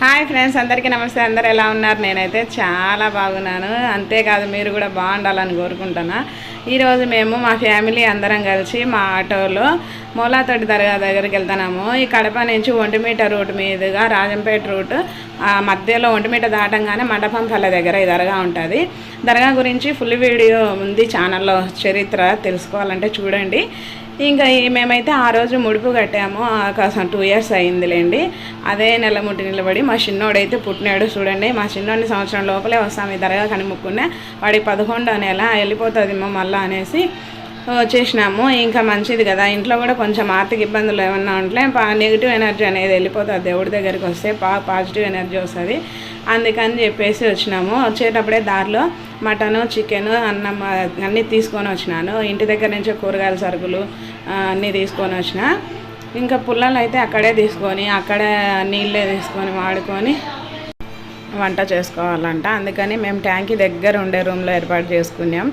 Hi friends అందరికీ నమస్తే. అందరు ఎలా ఉన్నారు? నేనైతే చాలా బాగున్నాను. అంతేకాదు మీరు కూడా బాగుండాలని కోరుకుంటున్నా. ఈరోజు మేము మా ఫ్యామిలీ అందరం కలిసి మా ఆటోలో మూలాతోటి దర్గా దగ్గరికి వెళ్తున్నాము. ఈ కడప నుంచి ఒంటిమీట రూట్ మీదుగా రాజంపేట రూట్ ఆ మధ్యలో ఒంటిమీట దాటంగానే మండపం పల్లె దగ్గర ఈ దర్గా ఉంటుంది. దర్గా గురించి ఫుల్ వీడియో ఉంది ఛానల్లో. చరిత్ర తెలుసుకోవాలంటే చూడండి. ఇంకా మేమైతే ఆ రోజు ముడుపు కట్టాము. కాసం టూ ఇయర్స్ అయిందిలేండి. అదే నెల ముట్టి నిలబడి మా చిన్నోడైతే పుట్టినాడు చూడండి. మా చిన్నోడిని సంవత్సరం లోపలే వస్తాం ఇద్దరుగా దరగా కనిముక్కునే. వాడికి పదకొండు నెల వెళ్ళిపోతుంది మళ్ళీ అనేసి వచ్చేసినాము. ఇంకా మంచిది కదా. ఇంట్లో కూడా కొంచెం ఆర్థిక ఇబ్బందులు ఏమన్నా ఉంటే నెగిటివ్ ఎనర్జీ అనేది వెళ్ళిపోతుంది. దేవుడి దగ్గరికి వస్తే పా పాజిటివ్ ఎనర్జీ వస్తుంది. అందుకని చెప్పేసి వచ్చినాము. వచ్చేటప్పుడే దారిలో మటను చికెన్ అన్నం అన్నీ తీసుకొని వచ్చినాను. ఇంటి దగ్గర నుంచి కూరగాయల సరుకులు అన్నీ తీసుకొని వచ్చిన. ఇంకా పుల్లలు అయితే అక్కడే తీసుకొని అక్కడే నీళ్ళే తీసుకొని వాడుకొని వంట చేసుకోవాలంట. అందుకని మేము ట్యాంకీ దగ్గర ఉండే రూమ్లో ఏర్పాటు చేసుకున్నాం.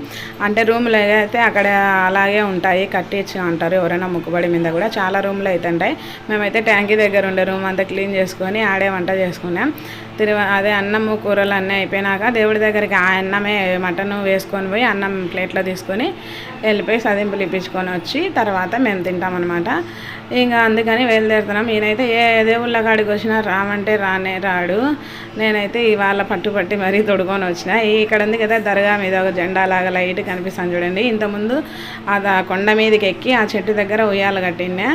అంటే రూమ్లో అయితే అక్కడ అలాగే ఉంటాయి కట్టించి అంటారు ఎవరైనా ముక్కుబడి మీద కూడా చాలా రూమ్లు అయితే ఉంటాయి. మేమైతే ట్యాంకీ దగ్గర ఉండే రూమ్ అంతా క్లీన్ చేసుకొని ఆడే వంట చేసుకున్నాం. తిరువ అదే అన్నము కూరలు అన్నీ అయిపోయినాక దేవుడి దగ్గరికి ఆ అన్నమే మటన్ వేసుకొని పోయి అన్నం ప్లేట్లో తీసుకొని వెళ్ళిపోయి సదింపులు ఇప్పించుకొని వచ్చి తర్వాత మేము తింటామన్నమాట. ఇంకా అందుకని బయలుదేరుతున్నాం. ఈయనైతే ఏ దేవుళ్ళ కాడికి వచ్చినా రామంటే రానే రాడు. నేనైతే ఇవాళ పట్టుపట్టి మరీ తొడుకొని వచ్చిన. ఇక్కడ ఉంది కదా దర్గా మీద ఒక జెండా లాగా లైట్ కనిపిస్తాను చూడండి. ఇంతకుముందు అది ఆ కొండ మీదకి ఎక్కి ఆ చెట్టు దగ్గర ఉయ్యాల కట్టినా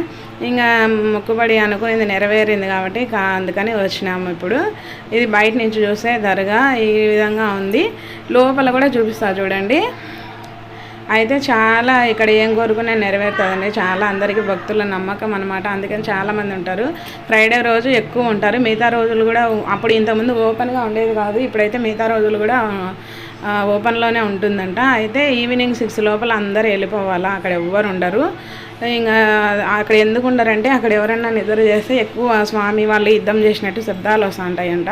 ఇంకా మొక్కుబడి అనుకునేది నెరవేరింది కాబట్టి అందుకని వచ్చినాము ఇప్పుడు. ఇది బయట నుంచి చూసే దర్గా ఈ విధంగా ఉంది. లోపల కూడా చూపిస్తా చూడండి. అయితే చాలా ఇక్కడ ఏం కోరుకునే నెరవేరుతుందండి. చాలా అందరికీ భక్తుల నమ్మకం అనమాట అందుకని చాలామంది ఉంటారు. ఫ్రైడే రోజు ఎక్కువ ఉంటారు. మిగతా రోజులు కూడా అప్పుడు ఇంతకుముందు ఓపెన్గా ఉండేది కాదు. ఇప్పుడైతే మిగతా రోజులు కూడా ఓపెన్లోనే ఉంటుందంట. అయితే ఈవినింగ్ సిక్స్ లోపల అందరూ వెళ్ళిపోవాలా? అక్కడ ఎవ్వరు ఉండరు. ఇంకా అక్కడ ఎందుకు ఉండరంటే అక్కడ ఎవరన్నా నిద్ర చేస్తే ఎక్కువ స్వామి వాళ్ళు యుద్ధం చేసినట్టు శబ్దాలు వస్తుంటాయంట.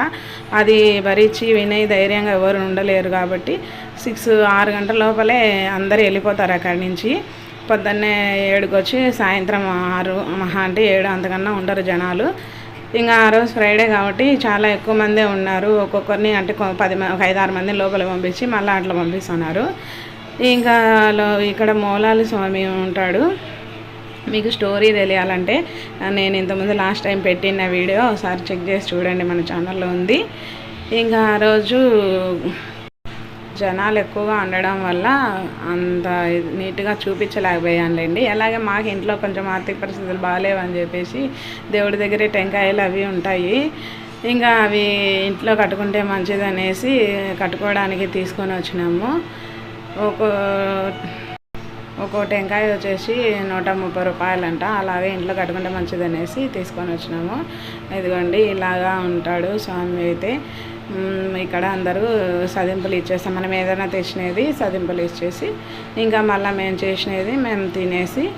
అది భరించి వినయ్ ధైర్యంగా ఎవరు ఉండలేరు కాబట్టి సిక్స్ ఆరు గంటల లోపలే అందరు వెళ్ళిపోతారు అక్కడి నుంచి. పొద్దున్నే ఏడుకొచ్చి సాయంత్రం ఆరు మహా అంటే ఏడు అంతకన్నా ఉండరు జనాలు. ఇంకా ఆ రోజు ఫ్రైడే కాబట్టి చాలా ఎక్కువ మందే ఉన్నారు. ఒక్కొక్కరిని అంటే పది మ- ఒక ఐదారు మంది లోపల పంపించి మళ్ళీ అట్లా పంపిస్తున్నారు. ఇంకా లో- ఇక్కడ మూలాలి స్వామి ఉంటాడు. మీకు స్టోరీ తెలియాలంటే నేను ఇంతకుముందు లాస్ట్ టైం పెట్టిన వీడియో ఒకసారి చెక్ చేసి చూడండి మన ఛానల్లో ఉంది. ఇంకా ఆ రోజు జనాలు ఎక్కువగా ఉండడం వల్ల అంత నీట్గా చూపించలేకపోయానులేండి. అలాగే మాకు ఇంట్లో కొంచెం ఆర్థిక పరిస్థితులు బాగాలేవని చెప్పేసి దేవుడి దగ్గరే టెంకాయలు అవి ఉంటాయి. ఇంకా అవి ఇంట్లో కట్టుకుంటే మంచిది అనేసి కట్టుకోవడానికి తీసుకొని వచ్చినాము. ఒక ఒక్కో టెంకాయ వచ్చేసి నూట ముప్పై రూపాయలంట. అలాగే ఇంట్లో కట్టుకుంటే మంచిది అనేసి తీసుకొని వచ్చినాము. ఇదిగోండి ఇలాగా ఉంటాడు స్వామి అయితే. ఇక్కడ అందరూ సదింపులు ఇచ్చేస్తాం. మనం ఏదైనా తెచ్చినది సదింపులు ఇచ్చేసి ఇంకా మళ్ళీ మేము చేసినది మేము తినేసి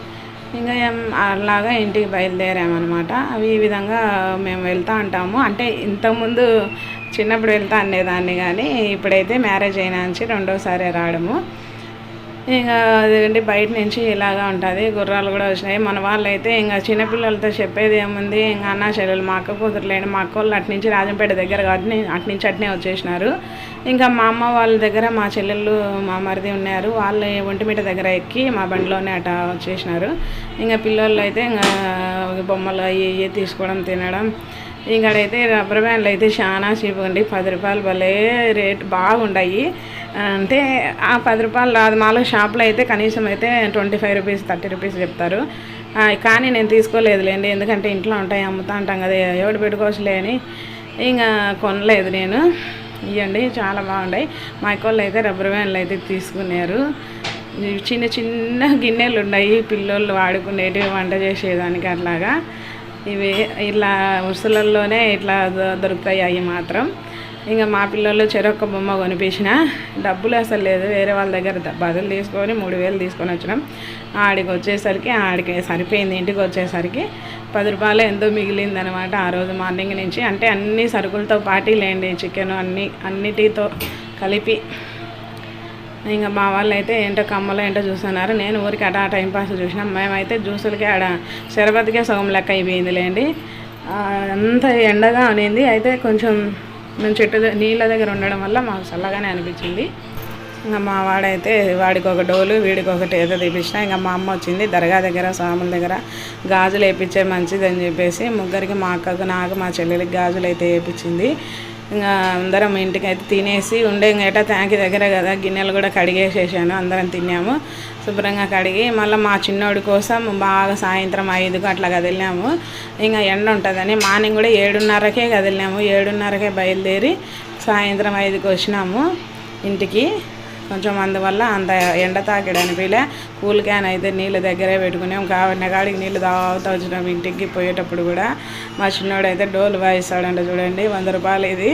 ఇంకా ఏం- అలాగా ఇంటికి బయలుదేరామన్నమాట. అవి ఈ విధంగా మేము వెళ్తూ ఉంటాము. అంటే ఇంతకుముందు చిన్నప్పుడు వెళ్తా అనేదాన్ని కానీ ఇప్పుడైతే మ్యారేజ్ అయినా నుంచి రెండోసారి రావడము. ఇంకా అదేంటి బయట నుంచి ఇలాగా ఉంటుంది గుర్రాలు కూడా వచ్చినాయి. మన వాళ్ళు అయితే ఇంకా చిన్నపిల్లలతో చెప్పేది ఏముంది ఇంకా అన్న చెల్లెలు మా అక్క కుదరలేండి మా అక్క వాళ్ళు అటు నుంచి రాజంపేట దగ్గర కాబట్టి అటు నుంచి అట్నే వచ్చేసినారు. ఇంకా మా అమ్మ వాళ్ళ దగ్గర మా చెల్లెళ్ళు మా మరిది ఉన్నారు. వాళ్ళు ఒంటిమిట దగ్గర ఎక్కి మా బండిలోనే అట వచ్చేసినారు. ఇంకా పిల్లోళ్ళు అయితే ఇంకా బొమ్మలు అవి ఇవి తీసుకోవడం తినడం ఇంకడైతే రబ్బర్ బ్యాండ్లు అయితే చాలా చీప్ అండి పది రూపాయలు భలే రేట్ బాగుండాయి. అంటే ఆ పది రూపాయలు అది మాలో షాప్లో అయితే కనీసం అయితే twenty five rupees thirty rupees చెప్తారు. కానీ నేను తీసుకోలేదులేండి. ఎందుకంటే ఇంట్లో ఉంటాయి అమ్ముతా ఉంటాం కదా. ఎవడు పెట్టుకోవచ్చులే అని ఇంకా కొనలేదు నేను. ఇవ్వండి చాలా బాగున్నాయి మా అక్కోళ్ళు అయితే రబ్బర్ బ్యాండ్లు అయితే తీసుకున్నారు. చిన్న చిన్న గిన్నెలు ఉన్నాయి పిల్లోళ్ళు వాడుకునేటివి వంట చేసేదానికి అట్లాగా. ఇవి ఇట్లా ఉసులల్లోనే ఇట్లా దొ- దొరుకుతాయి అవి మాత్రం. ఇంకా మా పిల్లలు చెరొక్క బొమ్మ కొనిపించిన. డబ్బులు అసలు లేదు. వేరే వాళ్ళ దగ్గర బదులు తీసుకొని మూడు వేలు తీసుకొని వచ్చినాం. ఆడికి వచ్చేసరికి ఆడికి సరిపోయింది. ఇంటికి వచ్చేసరికి పది రూపాయలు ఎంతో మిగిలిందనమాట ఆ రోజు మార్నింగ్ నుంచి. అంటే అన్ని సరుకులతో పాటీ లేండి. చికెన్ అన్ని అన్నిటితో కలిపి ఇంకా మా వాళ్ళు అయితే ఏంటో కమ్మలో ఏంటో చూస్తున్నారు. నేను ఊరికి అట టైంపాస్ చూసినాం. మేమైతే జ్యూసులకి ఆడ షరబత్కే సగం లెక్క అయిపోయిందిలేండి అంత ఎండగా అనేది. అయితే కొంచెం మేము చెట్టు నీళ్ళ దగ్గర ఉండడం వల్ల మాకు చల్లగానే అనిపించింది. ఇంకా మా వాడైతే వాడికి ఒక డోలు వీడికి ఒకటి ఏదో తీపించిన ఇంకా మా అమ్మ వచ్చింది. దర్గా దగ్గర స్వాముల దగ్గర గాజులు వేయించే మంచిదని చెప్పేసి ముగ్గురికి మా అక్కకు నాకు మా చెల్లెలకి గాజులు అయితే వేయించింది ఇంకా అందరం ఇంటికి అయితే తినేసి ఉండే ఇంకేట ట్యాంక్ దగ్గర కదా గిన్నెలు కూడా కడిగేసేసాను అందరం తిన్నాము. శుభ్రంగా కడిగి మళ్ళీ మా చిన్నోడి కోసం బాగా సాయంత్రం ఐదుకు అట్లా కదిలినాము. ఇంకా ఎండ ఉంటుందని మార్నింగ్ కూడా ఏడున్నరకే కదిలినాము ఏడున్నరకే బయలుదేరి సాయంత్రం ఐదుకు వచ్చినాము ఇంటికి. కొంచెం అందువల్ల అంత ఎండ తాకిడి అనిపించలే కూల్ క్యాన్ అయితే నీళ్ళు దగ్గరే పెట్టుకున్నాం కాబట్టి కాడికి నీళ్ళు తాగుతూ వచ్చినాం ఇంటికి పోయేటప్పుడు కూడా. మా చిన్నోడు అయితే డోలు వాయిస్తాడంట చూడండి వంద రూపాయలు ఇది.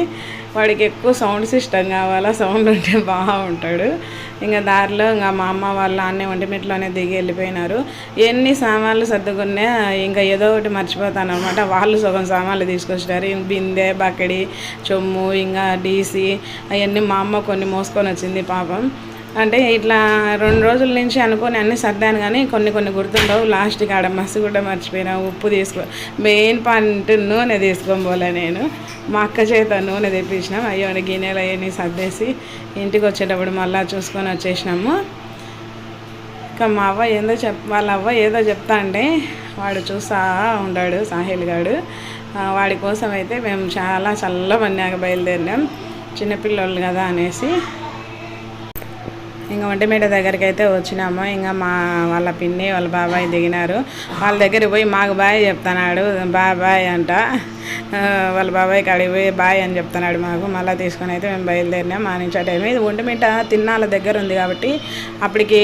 వాడికి ఎక్కువ సౌండ్ సిస్టమ్ కావాలా సౌండ్ ఉంటే బాగుంటాడు. ఇంకా దారిలో ఇంకా మా అమ్మ వాళ్ళ అన్నీ ఒంటిమిట్లోనే దిగి వెళ్ళిపోయినారు. ఎన్ని సామాన్లు సర్దుకున్నా ఇంకా ఏదో ఒకటి మర్చిపోతాను అనమాట వాళ్ళు సగం సామాన్లు తీసుకొచ్చినారు. బిందె బక్కడి చొమ్ము ఇంకా డీసీ అవన్నీ మా అమ్మ కొన్ని మోసుకొని వచ్చింది పాపం. అంటే ఇట్లా రెండు రోజుల నుంచి అనుకొని అన్నీ సర్దాను కానీ కొన్ని కొన్ని గుర్తుండవు. లాస్ట్కి ఆడ మస్తు కూడా మర్చిపోయినా. ఉప్పు తీసుకో మెయిన్ పంట నూనె తీసుకోబోలే పోలే నేను. మా అక్క చేత నూనె తెప్పించినాం. అయ్యో గిన్నెలు అవన్నీ సర్దేసి ఇంటికి వచ్చేటప్పుడు మళ్ళీ చూసుకొని వచ్చేసినాము. ఇంకా మా అవ్వ ఏందో చెప్ వాళ్ళ అవ్వ ఏదో చెప్తా అంటే వాడు చూస్తా ఉంటాడు సాహిల్ గాడు. వాడి కోసం అయితే మేము చాలా చల్లబన్నాక బయలుదేరినాం. చిన్నపిల్లోళ్ళు కదా అనేసి. ఇంకా ఒంటిమేట దగ్గరికి అయితే వచ్చినాము. ఇంకా మా వాళ్ళ పిన్ని వాళ్ళ బాబాయ్ దిగినారు. వాళ్ళ దగ్గరికి పోయి మాకు బాయ్ చెప్తున్నాడు. బాబాయ్ అంట. వాళ్ళ బాబాయ్ కాడికి పోయి బాయ్ అని చెప్తున్నాడు మాకు. మళ్ళీ తీసుకొని అయితే మేము బయలుదేరినాం. మా నుంచి ఆ టైం ఇది ఒంటిమిట తిన్నాల దగ్గర ఉంది కాబట్టి అప్పటికి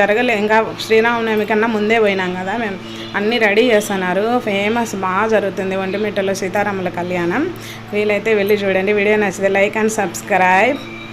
జరగలే. ఇంకా శ్రీరామనవమి కన్నా ముందే పోయినాం కదా మేము. అన్నీ రెడీ చేస్తున్నారు. ఫేమస్ బాగా జరుగుతుంది ఒంటిమిట్టలో సీతారాముల కళ్యాణం. వీలైతే వెళ్ళి చూడండి. వీడియో నచ్చితే లైక్ అండ్ సబ్స్క్రైబ్.